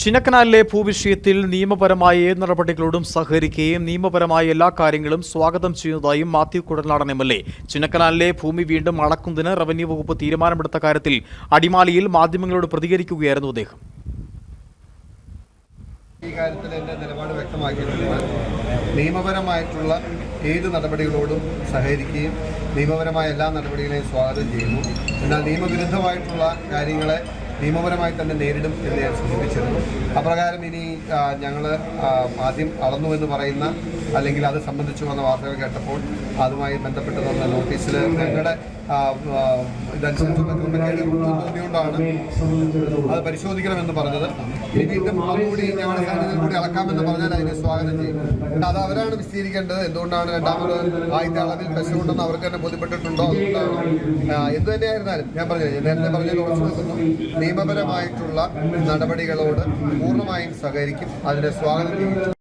ചിന്നക്കനാലിലെ ഭൂവിഷയത്തിൽ നിയമപരമായ ഏത് നടപടികളോടും സഹകരിക്കുകയും നിയമപരമായ എല്ലാ കാര്യങ്ങളും സ്വാഗതം ചെയ്യുന്നതായും Mathew Kuzhalnadan M L A. ചിന്നക്കനാലിലെ ഭൂമി വീണ്ടും അളക്കുന്നതിന് റവന്യൂ വകുപ്പ് തീരുമാനമെടുത്ത കാര്യത്തിൽ അടിമാലിയിൽ മാധ്യമങ്ങളോട് പ്രതികരിക്കുകയായിരുന്നു അദ്ദേഹം. ഈ കാര്യത്തിൽ എന്റെ നിലപാട് വ്യക്തമാക്കിയിട്ടുണ്ട്. നിയമപരമായിട്ടുള്ള ഏത് നടപടികളോടും സഹകരിക്കുകയും നിയമപരമായ എല്ലാ നടപടികളെയും സ്വാഗതം ചെയ്യുന്നു. എന്നാൽ നിയമവിരുദ്ധമായിട്ടുള്ള കാര്യങ്ങളെ നിയമപരമായി തന്നെ നേരിടും എന്ന് ഞാൻ സൂചിപ്പിച്ചിരുന്നു. അപ്രകാരം ഇനി ഞങ്ങൾ ആദ്യം അളന്നു എന്ന് പറയുന്ന അല്ലെങ്കിൽ അത് സംബന്ധിച്ച് വന്ന വാർത്തകൾ കേട്ടപ്പോൾ അതുമായി ബന്ധപ്പെട്ട് തന്ന നോട്ടീസിൽ ഞങ്ങളുടെ ാണ് അത് പരിശോധിക്കണമെന്ന് പറഞ്ഞത്. ഇനി വീണ്ടും അതുകൂടി ഞങ്ങളുടെ സാന്നിധ്യം കൂടി അളക്കാമെന്ന് പറഞ്ഞാൽ അതിനെ സ്വാഗതം ചെയ്യും. അത് അവരാണ് വിശദീകരിക്കേണ്ടത്. എന്തുകൊണ്ടാണ് രണ്ടാമത് ആദ്യത്തെ അളവിൽ പെശുണ്ടെന്ന് അവർക്ക് തന്നെ ബോധ്യപ്പെട്ടിട്ടുണ്ടോ? അതുകൊണ്ടാണ് എന്ത് തന്നെയായിരുന്നാലും ഞാൻ പറഞ്ഞു നേരത്തെ പറഞ്ഞത് ഉറച്ചു നിയമപരമായിട്ടുള്ള നടപടികളോട് പൂർണമായും സഹകരിക്കും. അതിനെ സ്വാഗതം ചെയ്യും